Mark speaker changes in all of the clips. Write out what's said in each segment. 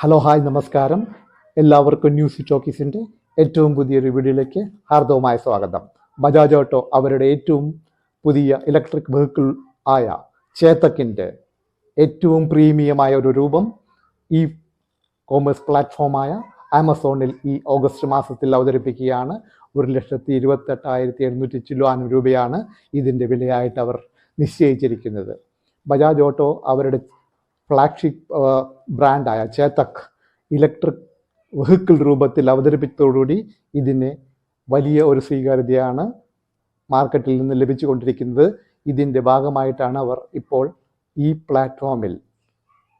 Speaker 1: Hello hi നമസ്കാരം. എല്ലാവർക്കും news ടോക്കീസിന്റെ ഏറ്റവും പുതിയൊരു വീഡിയോയിലേക്ക് ഹാർദവമായ സ്വാഗതം. ബജാജ് ഓട്ടോ അവരുടെ ഏറ്റവും പുതിയ ഇലക്ട്രിക് വെഹിക്കിൾ ആയ ചേതക്കിന്റെ ഏറ്റവും പ്രീമിയമായ ഒരു രൂപം ഈ കോമേഴ്സ് പ്ലാറ്റ്ഫോമായ ആമസോണിൽ ഈ ഓഗസ്റ്റ് മാസത്തിൽ അവതരിപ്പിക്കുകയാണ്. ഒരു ലക്ഷത്തി ഇരുപത്തെട്ടായിരത്തി എഴുന്നൂറ്റി ചില്ലുവാനും രൂപയാണ് ഇതിന്റെ വിലയായിട്ട് അവർ നിശ്ചയിച്ചിരിക്കുന്നത്. ബജാജ് ഓട്ടോ അവരുടെ ഫ്ലാഗ്ഷിപ്പ് ബ്രാൻഡായ ചേതക് ഇലക്ട്രിക് വെഹിക്കിൾ രൂപത്തിൽ അവതരിപ്പിച്ചതോടുകൂടി ഇതിന് വലിയ ഒരു സ്വീകാര്യതയാണ് മാർക്കറ്റിൽ നിന്ന് ലഭിച്ചുകൊണ്ടിരിക്കുന്നത്. ഇതിന്റെ ഭാഗമായിട്ടാണ് അവർ ഇപ്പോൾ ഈ പ്ലാറ്റ്ഫോമിൽ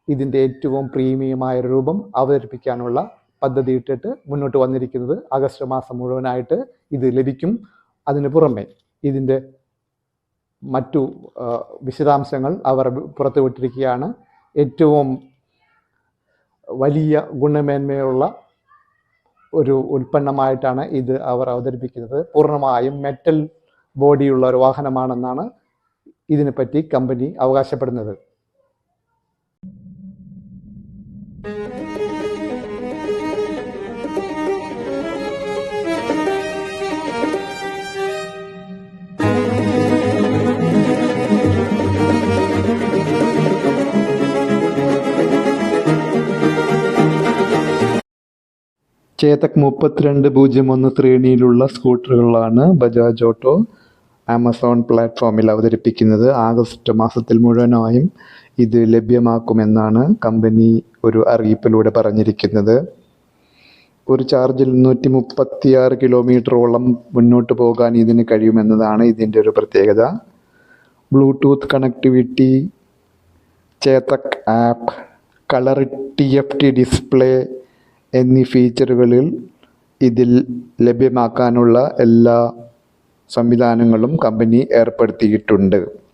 Speaker 1: ഇതിന്റെ ഏറ്റവും പ്രീമിയമായ രൂപം അവതരിപ്പിക്കാനുള്ള പദ്ധതി ഇട്ടിട്ട് മുന്നോട്ട് വന്നിരിക്കുന്നത്. ആഗസ്റ്റ് മാസം മുഴുവനായിട്ട് ഇത് ലഭിക്കും. അതിന് പുറമെ ഇതിന്റെ മറ്റു വിശദാംശങ്ങൾ അവർ പുറത്തുവിട്ടിരിക്കുകയാണ്. ഏറ്റവും വലിയ ഗുണമേന്മയുള്ള ഒരു ഉൽപ്പന്നമായിട്ടാണ് ഇത് അവർ അവതരിപ്പിക്കുന്നത്. പൂർണമായും മെറ്റൽ ബോഡിയുള്ള ഒരു വാഹനമാണെന്നാണ് ഇതിനെപ്പറ്റി കമ്പനി അവകാശപ്പെടുന്നത്. ചേതക് മുപ്പത്തിരണ്ട് പൂജ്യം ഒന്ന് ശ്രേണിയിലുള്ള സ്കൂട്ടറുകളാണ് ബജാജ് ഓട്ടോ ആമസോൺ പ്ലാറ്റ്ഫോമിൽ അവതരിപ്പിക്കുന്നത്. ആഗസ്റ്റ് മാസത്തിൽ മുഴുവനായും ഇത് ലഭ്യമാക്കുമെന്നാണ് കമ്പനി ഒരു അറിയിപ്പിലൂടെ പറഞ്ഞിരിക്കുന്നത്. ഒരു ചാർജിൽ നൂറ്റി മുപ്പത്തിയാറ് കിലോമീറ്ററോളം മുന്നോട്ട് പോകാൻ ഇതിന് കഴിയുമെന്നതാണ് ഇതിന്റെ ഒരു പ്രത്യേകത. Bluetooth connectivity Chetak app colour T F T display എന്നീ ഫീച്ചറുകളിൽ ഇതിൽ ലഭ്യമാക്കാനുള്ള എല്ലാ സംവിധാനങ്ങളും കമ്പനി ഏർപ്പെടുത്തിയിട്ടുണ്ട്.